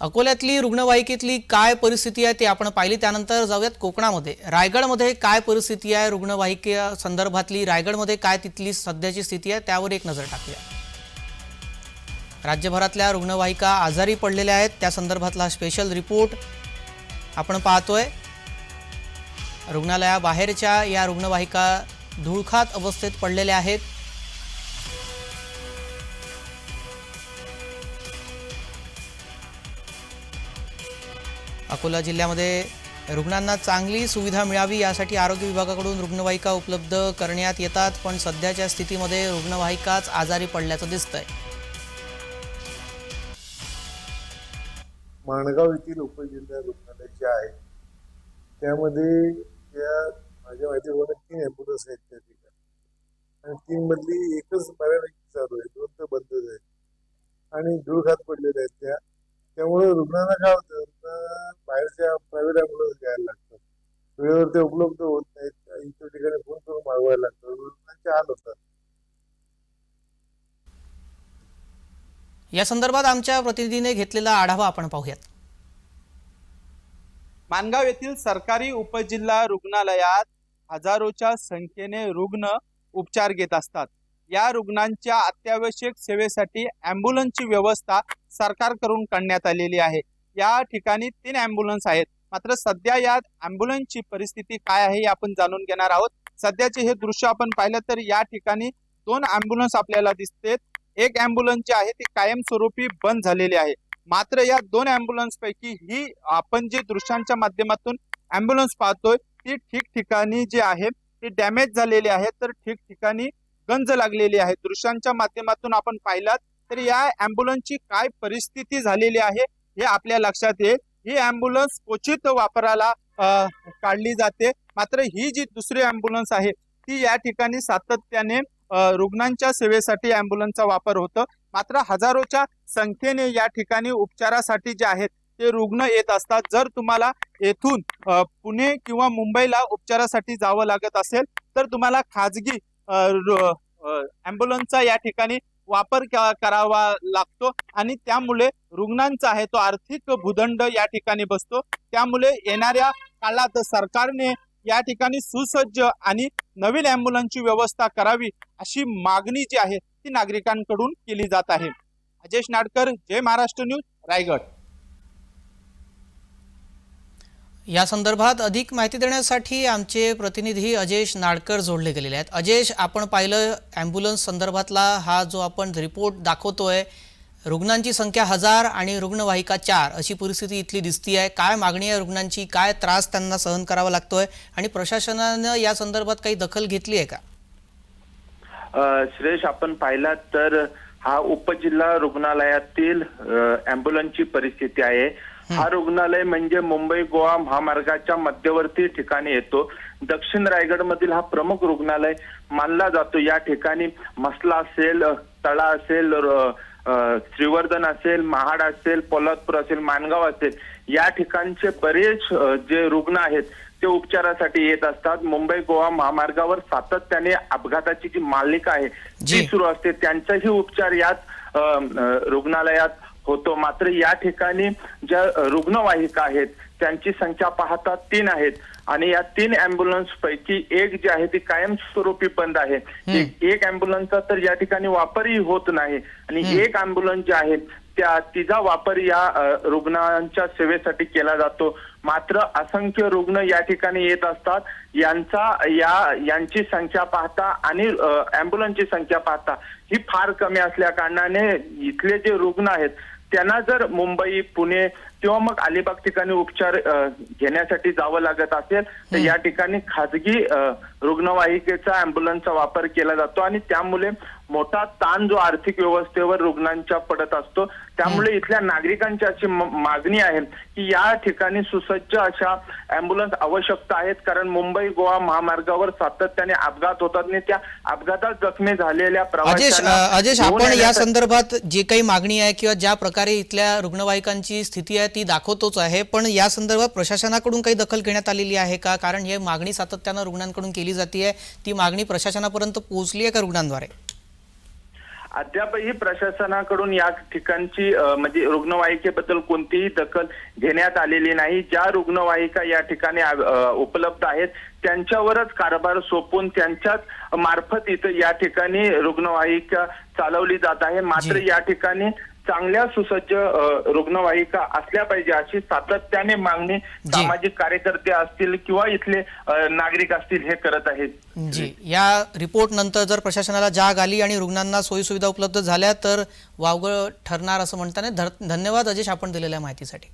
अकोल्यातली रुग्णवाहिकेतली काय परिस्थिती आहे ते आपण पाहिली. त्यानंतर जाऊयात कोकणामध्ये. रायगडमध्ये काय परिस्थिती आहे रुग्णवाहिके संदर्भातली? रायगडमध्ये काय तिथली सध्याची स्थिती आहे? त्यावर एक नजर टाकूया. राज्यभरातल्या रुग्णवाहिका आजारी पडलेल्या आहेत. त्या संदर्भातला स्पेशल रिपोर्ट आपण पाहतोय. रुग्णालयाबाहेरच्या या रुग्णवाहिका धुळखात अवस्थेत पडलेल्या आहेत. अकोला जिल्ह्यामध्ये रुग्णांना चांगली सुविधा मिळावी यासाठी आरोग्य विभागाकडून रुग्णवाहिका उपलब्ध करण्यात येतात पण सध्याच्या स्थितीमध्ये रुग्णवाहिकाच आजारी पडल्याचं दिसतंय. माणगाव येथील उपजिल्हा रुग्णालय जे आहे त्यामध्ये त्या माझ्या माहितीप्रमाणे तीन ॲम्ब्युलन्स आहेत त्या ठिकाणी. आणि तीन मधली एकच बऱ्यापैकी चालू आहे दोन तर बंदच आहेत. आणि धूळखात पडलेल्या आहेत त्या. त्यामुळे रुग्णांना काय होतं रुग्णांना बाहेरच्या प्रायव्हेट ॲम्ब्युलन्स घ्यायला लागतात. वेळेवर ते उपलब्ध होत नाहीत इतर ठिकाणी फोन करून मागवायला लागतं रुग्णांचे हाल होतात. या संदर्भात आमच्या प्रतिनिधीने घेतलेला आढावा आपण पाहूयात. मानगाव येथील सरकारी उपजिल्हा रुग्णालयात हजारोच्या संख्येने रुग्ण उपचार घेत असतात. या रुग्णांच्या अत्यावश्यक सेवेसाठी ॲम्ब्युलन्सची व्यवस्था सरकारकडून करण्यात आलेली आहे. या ठिकाणी तीन अँब्युलन्स आहेत. मात्र सध्या या ॲम्ब्युलन्सची परिस्थिती काय आहे हे आपण जाणून घेणार आहोत. सध्याचे हे दृश्य आपण पाहिलं तर या ठिकाणी दोन ॲम्ब्युलन्स आपल्याला दिसते एक अँब्युलन्स जी आहे ती कायमस्वरूपी बंद झालेली आहे. मात्र या दोन अँब्युलन्स पैकी ही आपण जे दृश्यांच्या माध्यमातून अँब्युलन्स पाहतोय ती ठिकठिकाणी जी आहे ती डॅमेज झालेली आहे. तर ठिकठिकाणी गंज लागलेली आहे. दृश्यांच्या माध्यमातून आपण पाहिलात तर या अँब्युलन्सची काय परिस्थिती झालेली आहे हे आपल्या लक्षात येईल. ही ॲम्ब्युलन्स क्वचित वापराला काढली जाते. मात्र ही जी दुसरी ॲम्ब्युलन्स आहे ती या ठिकाणी सातत्याने रुग्णांच्या सेवेसाठी ॲम्ब्युलन्सचा वापर होतो. मात्र हजारोच्या संख्येने या ठिकाणी उपचारासाठी जे आहेत ते रुग्ण येत असतात. जर तुम्हाला येथून पुणे किंवा मुंबईला उपचारासाठी जावं लागत असेल तर तुम्हाला खाजगी ॲम्ब्युलन्सचा या ठिकाणी वापर करावा लागतो आणि त्यामुळे रुग्णांचा आहे तो आर्थिक भूदंड या ठिकाणी बसतो. त्यामुळे येणाऱ्या काळात सरकारने या ठिकाणी सुसज्ज आणि नवीन ॲम्ब्युलन्सची व्यवस्था करावी अशी मागणी जी आहे ती नागरिकांकडून केली जात आहे. अजेश नाडकर जय महाराष्ट्र न्यूज रायगड. या संदर्भात अधिक माहिती देण्यासाठी आमचे प्रतिनिधी अजेश नाडकर जोडले गेलेले आहेत. अजेश आपण पाहिलं ॲम्ब्युलन्स संदर्भातला हा जो आपण रिपोर्ट दाखवतोय रुग्णांची संख्या हजार आणि रुग्णवाहिका चार अशी परिस्थिती इथली दिसती आहे काय मागणी आहे रुग्णांची? काय त्रास त्यांना सहन करावा लागतोय? आणि प्रशासनानं या संदर्भात काही दखल घेतली आहे का? श्रेष आपण पाहिलात तर हा उपजिल्हा रुग्णालयातील अँब्युलन्सची परिस्थिती आहे. हा. रुग्णालय म्हणजे मुंबई गोवा महामार्गाच्या मध्यवर्ती ठिकाणी येतो. दक्षिण रायगड मधील हा प्रमुख रुग्णालय मानला जातो. या ठिकाणी मसला असेल तळा असेल श्रीवर्धन असेल महाड असेल पोलादपूर असेल मानगाव असेल या ठिकाणचे बरेच जे रुग्ण आहेत ते उपचारासाठी येत असतात. मुंबई गोवा महामार्गावर सातत्याने अपघाताची जी मालिका आहे जी. ती सुरू असते. त्यांचाही उपचार याच रुग्णालयात होतो. मात्र या ठिकाणी ज्या रुग्णवाहिका आहेत त्यांची संख्या पाहता तीन आहेत. आणि या तीन अँब्युलन्स पैकी एक जी आहे ती कायमस्वरूपी बंद आहे. एक- अँब्युलन्सचा तर या ठिकाणी वापरही होत नाही. आणि एक अँब्युलन्स जी आहे त्या तिचा वापर या रुग्णांच्या सेवेसाठी केला जातो. मात्र असंख्य रुग्ण या ठिकाणी येत असतात. यांचा या यांची संख्या पाहता आणि अँब्युलन्सची संख्या पाहता ही फार कमी असल्या कारणाने इथले जे रुग्ण आहेत त्यांना जर मुंबई पुणे किंवा मग अलिबाग ठिकाणी उपचार घेण्यासाठी जावं लागत असेल तर या ठिकाणी खाजगी रुग्णवाहिकेचा अँब्युलन्सचा वापर केला जातो आणि त्यामुळे मोठा ताण जो आर्थिक व्यवस्थेवर रुग्णांच्या पडत असतो त्यामुळे इथल्या नागरिकांची अशी मागणी आहे की या ठिकाणी सुसज्ज अशा अँब्युलन्स आवश्यकता आहेत कारण मुंबई गोवा महामार्गावर सातत्याने अपघात होतात आणि त्या अपघातात जखमी झालेल्या प्रवाशांना आपण या संदर्भात जे काही मागणी आहे किंवा ज्या प्रकारे इथल्या रुग्णवाहिकांची स्थिती आहे ती दाखवतोच आहे. पण या संदर्भात प्रशासनाकडून काही दखल घेण्यात आलेली आहे का? कारण ही मागणी सातत्यानं रुग्णांकडून केली जाते ती मागणी प्रशासनापर्यंत पोहोचली आहे का रुग्णांद्वारे? अद्यापही प्रशासनाकडून या ठिकाणची म्हणजे रुग्णवाहिकेबद्दल कोणतीही दखल घेण्यात आलेली नाही. ज्या रुग्णवाहिका या ठिकाणी उपलब्ध आहेत त्यांच्यावरच कारभार सोपून त्यांच्याच मार्फत इथं या ठिकाणी रुग्णवाहिका चालवली जात आहे. मात्र. या ठिकाणी चांगल्या सुसज्ज रुग्णवाहिका असल्या पाहिजे अशी सातत्याने मागणी सामाजिक कार्यकर्ते असतील किंवा इथले नागरिक असतील हे करत आहेत. जी. या रिपोर्ट नंतर जर प्रशासनाला जाग आली आणि रुग्णांना सोयीसुविधा उपलब्ध झाल्या तर वावगं ठरणार असं म्हणताना धन्यवाद अजेश आपण दिलेल्या माहितीसाठी.